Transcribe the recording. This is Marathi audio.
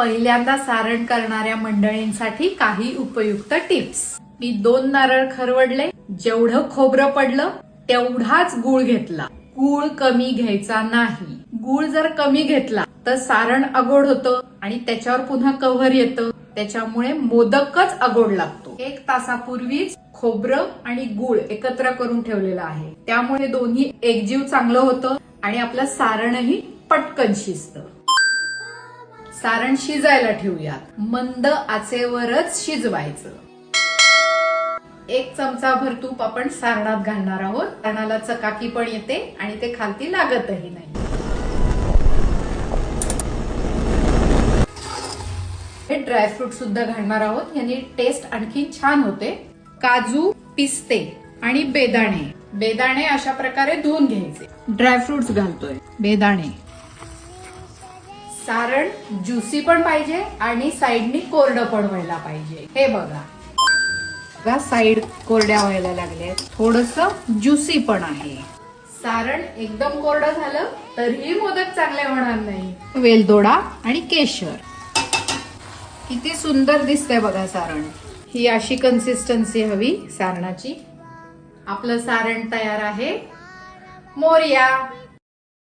पहिल्यांदा सारण करणाऱ्या मंडळींसाठी काही उपयुक्त टिप्स. मी दोन नारळ खरवडले जेवढं खोबरं पडलं तेवढाच गुळ घेतला. गुळ कमी घ्यायचा नाही. गुळ जर कमी घेतला तर सारण अगोड होतं आणि त्याच्यावर पुन्हा कव्हर येतं. त्याच्यामुळे मोदकच अगोड लागतो. एक तासापूर्वीच खोबरं आणि गुळ एकत्र करून ठेवलेलं आहे. त्यामुळे दोन्ही एकजीव चांगलं होतं आणि आपलं सारणही पटकन शिजतं. सारण शिजायला ठेवूयात. मंद आचेवरच शिजवायचं. एक चमचाभर तूप आपण सारणात घालणार आहोत. सारणाला चकाकी पण येते आणि ते खालती लागतही नाही. हे ड्रायफ्रूट सुद्धा घालणार आहोत. यांनी टेस्ट आणखी छान होते. काजू पिस्ते आणि बेदाणे. बेदाणे अशा प्रकारे धुवून घ्यायचे. ड्रायफ्रुट्स घालतोय. बेदाणे. सारण ज्युसी पण पाहिजे आणि साईडनी कोरडं पण व्हायला पाहिजे. हे बघा. बघा साईड कोरड्या व्हायला लागल्या थोडस ज्युसी पण आहे. सारण एकदम कोरडं झालं तरीही मोदक चांगले होणार नाही. वेलदोडा आणि केशर. किती सुंदर दिसतंय बघा सारण. ही अशी कन्सिस्टन्सी हवी सारणाची. आपलं सारण तयार आहे. मोर्या.